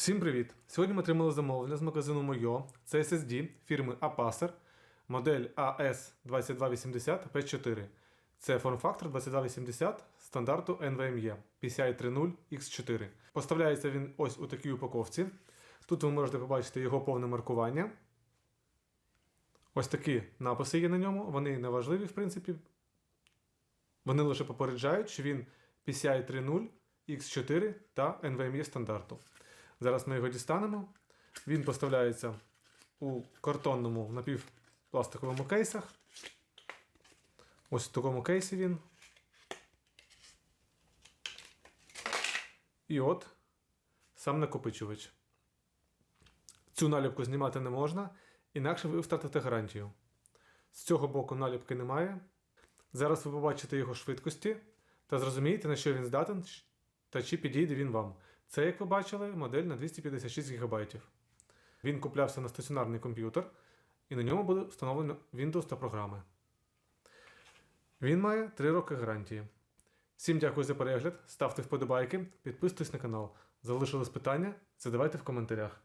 Всім привіт! Сьогодні ми отримали замовлення з магазину Moyo. Це SSD фірми Apacer, модель AS2280 P4. Це форм-фактор 2280 стандарту NVMe PCI 3.0 X4. Поставляється він ось у такій упаковці. Тут ви можете побачити його повне маркування. Ось такі написи є на ньому. Вони не важливі, в принципі. Вони лише попереджають, що він PCI 3.0, X4 та NVMe стандарту. Зараз ми його дістанемо. Він поставляється у картонному напівпластиковому кейсах. Ось в такому кейсі він. І от сам накопичувач. Цю наліпку знімати не можна, інакше ви втратите гарантію. З цього боку наліпки немає. Зараз ви побачите його швидкості та зрозумієте, на що він здатен та чи підійде він вам. Це, як ви бачили, модель на 256 ГБ. Він куплявся на стаціонарний комп'ютер, і на ньому буде встановлено Windows та програми. Він має 3 роки гарантії. Всім дякую за перегляд, ставте вподобайки, підписуйтесь на канал. Залишились питання? Задавайте в коментарях.